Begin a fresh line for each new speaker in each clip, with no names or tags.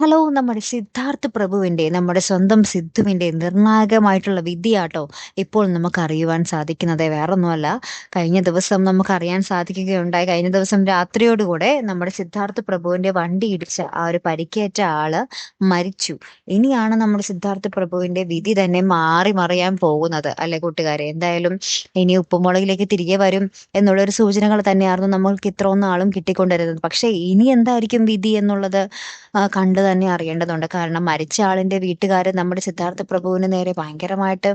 Hello നമ്മുടെ സിദ്ധാർത്ഥ പ്രഭുവിന്റെ നമ്മുടെ സ്വന്തം സിദ്ധുവിന്റെ നിർണായകമായിട്ടുള്ള വിധിയാട്ടോ ഇപ്പോൾ നമുക്ക് അറിയുവാൻ സാധിക്കുന്നത്. വേറൊന്നുമല്ല കഴിഞ്ഞ ദിവസം നമുക്ക് അറിയാൻ സാധിക്കുകയുണ്ടായി. കഴിഞ്ഞ ദിവസം രാത്രിയോടുകൂടെ നമ്മുടെ സിദ്ധാർത്ഥ പ്രഭുവിന്റെ വണ്ടി ഇടിച്ച ആ ഒരു പരിക്കേറ്റ ആൾ മരിച്ചു. ഇനിയാണ് നമ്മുടെ സിദ്ധാർത്ഥ പ്രഭുവിന്റെ വിധി തന്നെ മാറി മറിയാൻ പോകുന്നത്. അല്ലെ കൂട്ടുകാരെ? എന്തായാലും ഇനി ഉപ്പുമുളകിലേക്ക് തിരികെ വരും എന്നുള്ള ഒരു സൂചനകൾ തന്നെയായിരുന്നു നമ്മൾക്ക് ഇത്രയൊന്നും ആളും കിട്ടിക്കൊണ്ടിരുന്നത്. പക്ഷേ ഇനി എന്തായിരിക്കും വിധി എന്നുള്ളത്? കണ്ടു തന്നെ അറിയേണ്ടതുണ്ട്. കാരണം മരിച്ച ആളിന്റെ വീട്ടുകാർ നമ്മുടെ സിദ്ധാർത്ഥ പ്രഭുവിന് നേരെ ഭയങ്കരമായിട്ട്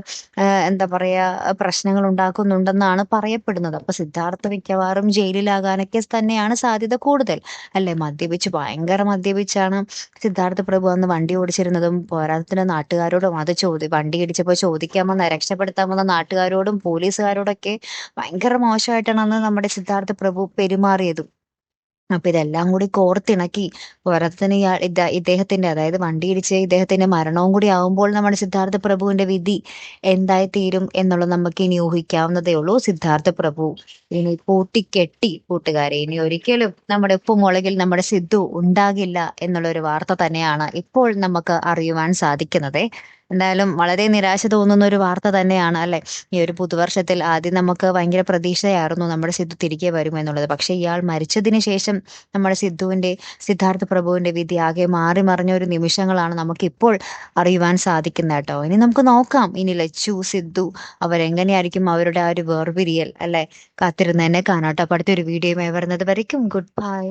എന്താ പറയാ പ്രശ്നങ്ങൾ ഉണ്ടാക്കുന്നുണ്ടെന്നാണ് പറയപ്പെടുന്നത്. അപ്പൊ സിദ്ധാർത്ഥ മിക്കവാറും ജയിലിലാകാനൊക്കെ തന്നെയാണ് സാധ്യത കൂടുതൽ. അല്ലെ? മദ്യപിച്ച് ഭയങ്കര മദ്യപിച്ചാണ് സിദ്ധാർത്ഥ പ്രഭു അന്ന് വണ്ടി ഓടിച്ചിരുന്നതും പോരാത്തതിന് നാട്ടുകാരോടും അത് ചോദി വണ്ടി ഇടിച്ചപ്പോൾ ചോദിക്കാമെന്ന് രക്ഷപ്പെടുത്താമെന്ന നാട്ടുകാരോടും പോലീസുകാരോടൊക്കെ ഭയങ്കര മോശമായിട്ടാണ് അന്ന് നമ്മുടെ സിദ്ധാർത്ഥ പ്രഭു പെരുമാറിയതും. അപ്പൊ ഇതെല്ലാം കൂടി കോർത്തിണക്കി പോരാത്തതിന് ഇദ്ദേഹത്തിന്റെ അതായത് വണ്ടി ഇടിച്ച് ഇദ്ദേഹത്തിന്റെ മരണവും കൂടി ആവുമ്പോൾ നമ്മുടെ സിദ്ധാർത്ഥ പ്രഭുവിന്റെ വിധി എന്തായി തീരും എന്നുള്ളത് നമുക്ക് ഇനി ഊഹിക്കാവുന്നതേ ഉള്ളൂ. സിദ്ധാർത്ഥ പ്രഭു ഇനി പൂട്ടിക്കെട്ടി കൂട്ടുകാരെ ഇനി ഒരിക്കലും നമ്മുടെ ഉപ്പുമുളകിൽ നമ്മുടെ സിദ്ധു ഉണ്ടാകില്ല എന്നുള്ള ഒരു വാർത്ത തന്നെയാണ് ഇപ്പോൾ നമുക്ക് അറിയുവാൻ സാധിക്കുന്നത്. എന്തായാലും വളരെ നിരാശ തോന്നുന്ന ഒരു വാർത്ത തന്നെയാണ് അല്ലെ? ഈ ഒരു പുതുവർഷത്തിൽ ആദ്യം നമുക്ക് ഭയങ്കര പ്രതീക്ഷയായിരുന്നു നമ്മുടെ സിദ്ധു തിരികെ വരുമെന്നുള്ളത്. പക്ഷെ ഇയാൾ മരിച്ചതിന് ശേഷം നമ്മുടെ സിദ്ധുവിന്റെ സിദ്ധാർത്ഥ പ്രഭുവിന്റെ വിധി ആകെ മാറി മറിഞ്ഞ ഒരു നിമിഷങ്ങളാണ് നമുക്ക് ഇപ്പോൾ അറിയുവാൻ സാധിക്കുന്നത് കേട്ടോ. ഇനി നമുക്ക് നോക്കാം. ഇനി ലച്ചു സിദ്ധു അവരെങ്ങനെയായിരിക്കും അവരുടെ ആ ഒരു വേർപിരിയൽ അല്ലെ? കാത്തിരുന്ന് തന്നെ കാണാട്ടോ അടുത്തൊരു വീഡിയോ വരുന്നത് വരയ്ക്കും. Good bye